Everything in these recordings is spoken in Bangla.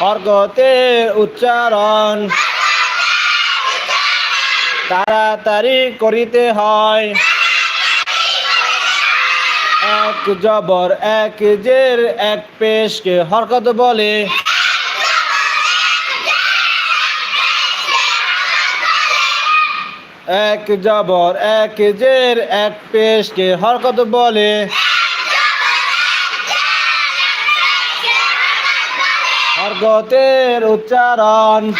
হরকতের উচ্চারণ। তাড়াতাড়ি করিতে হয়। এক জবর, এক জের, এক পেশকে হরকত বলে। এক জবর, এক জের, এক পেশকে হরকত বলে। হরকতের উচ্চারণ।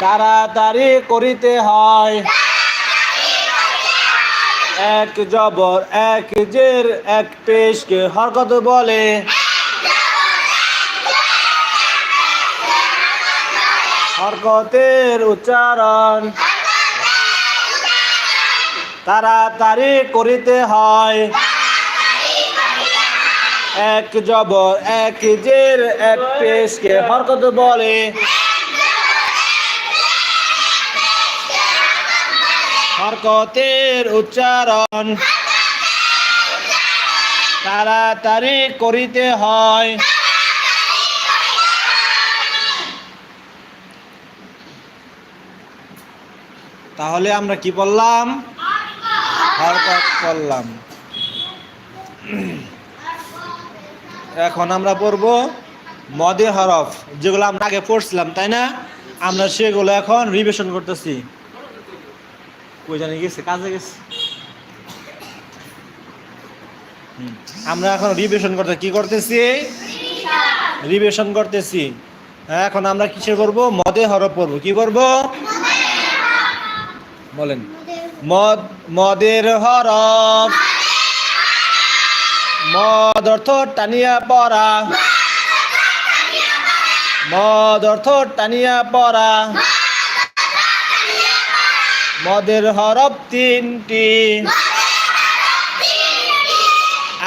তাড়াতাড়ি করিতে হয়। এক জবর, এক জের, এক পেশকে হরকত বলে। হরকতের উচ্চারণ। তাড়াতাড়ি করিতে হয়। এক জবর, এক জের, এক পেশকে হরকত বলে। হরকতের উচ্চারণ তাড়াতাড়ি করিতে হয়। তাহলে আমরা কি বললাম হরকত করলাম এখন আমরা পড়ব মদে হরফ, যেগুলো আমরা আগে পড়ছিলাম, তাই না? আমরা সেগুলো এখন রিভিশন করতেছি। কই জানি, গেছে, কাজে গেছে। আমরা এখন রিভিশন করতে, কি করতেছি? রিভিশন করতেছি। এখন আমরা কিসে করব মদে হরফ পড়ব। কি করব বলেন। মদ, মদের হরফ। মদ অর্থ টানিয়া পড়া। মদ অর্থ টানিয়া পড়া। মদের হরফ তিনটি।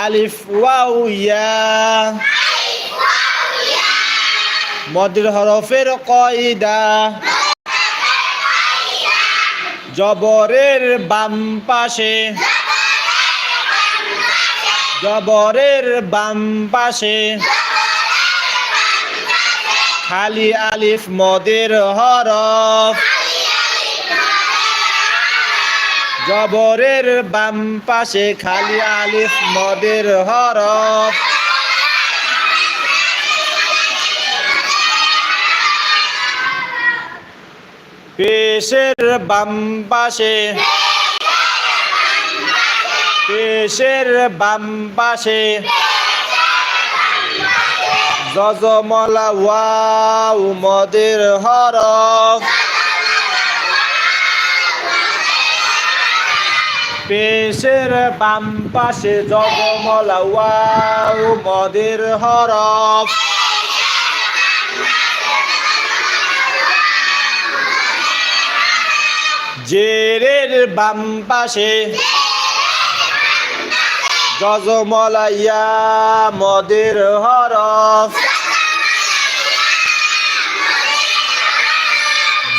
আলিফ ওয়াউ ইয়া। মদের হরফের কয়দা। জবরের বাম পাশে। জবরের বাম পাশে। খালি আলিফ মদের হরফ। জবরের বাম পাশে খালি আলিফ মদের হরফ। পেশের বাম পাশে পেশের বাম পাশে যজমলা ওয়াও, মদের হরফ। পেশের বাম পাশে জগমলা ওয়াও, মদের হরফ। জেরের বাম পাশে জজমলা ইয়া মদের হরফ।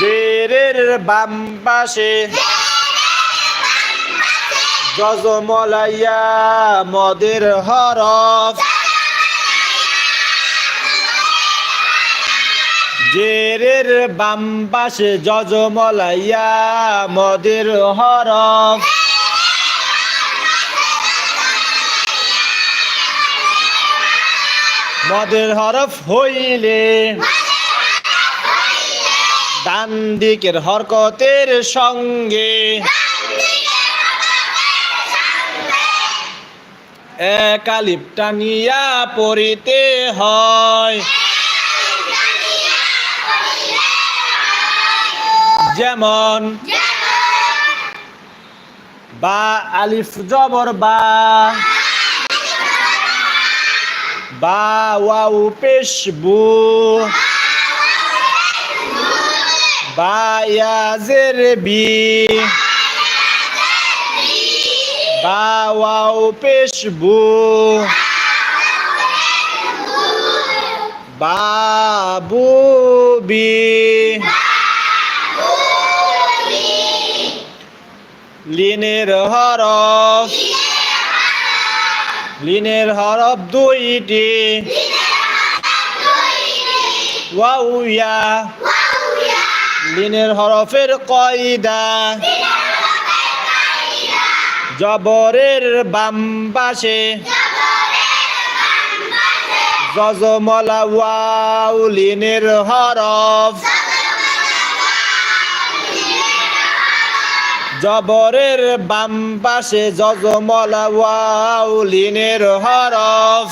জেরের বাম পাশে জজমলাইয়া মদের হরফ। জেরের বাম পাশে জজমলাইয়া মদের হরফ। মদের হরফ হইলে। ডান দিকের হরকতের সঙ্গে। এক টানিয়া পড়িতে হয়। যেমন বা আলিফ জবর বা বা ওয়াউ পেশ বু। বা ইয়াজের বি। বা ওয়াউ পেশ বু। বাবু বি লিনের লিনের হরফ দুইটি। ওয়াউ ইয়া লিনের হরফের কয়দা। জবরের বাম পাশে। জজমলা ওয়াউ লিনের হরফ জবরের বাম পাশে জজমলা ওয়াউ লিনের হরফ।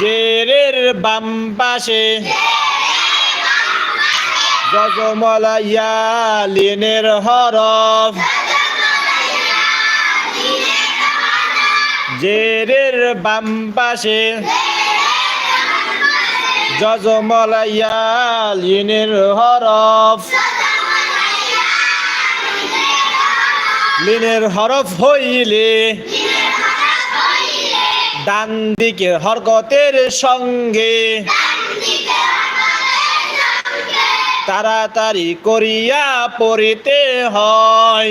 জেরের বাম পাশে জজমলা ইয়া লিনের হরফ। জেরের বাম পাশে জজমলা ইয়া লিনের হরফ। লিনের হরফ হইলে ডান দিকে হরকতের সঙ্গে তাড়াতাড়ি করিয়া পড়িতে হয়।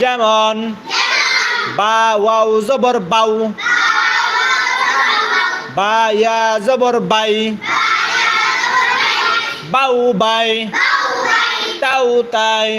যেমন বা ওয়াও জবর বাউ বা ইয়া জবর বাই। বাউ বাই। তাউ তাই।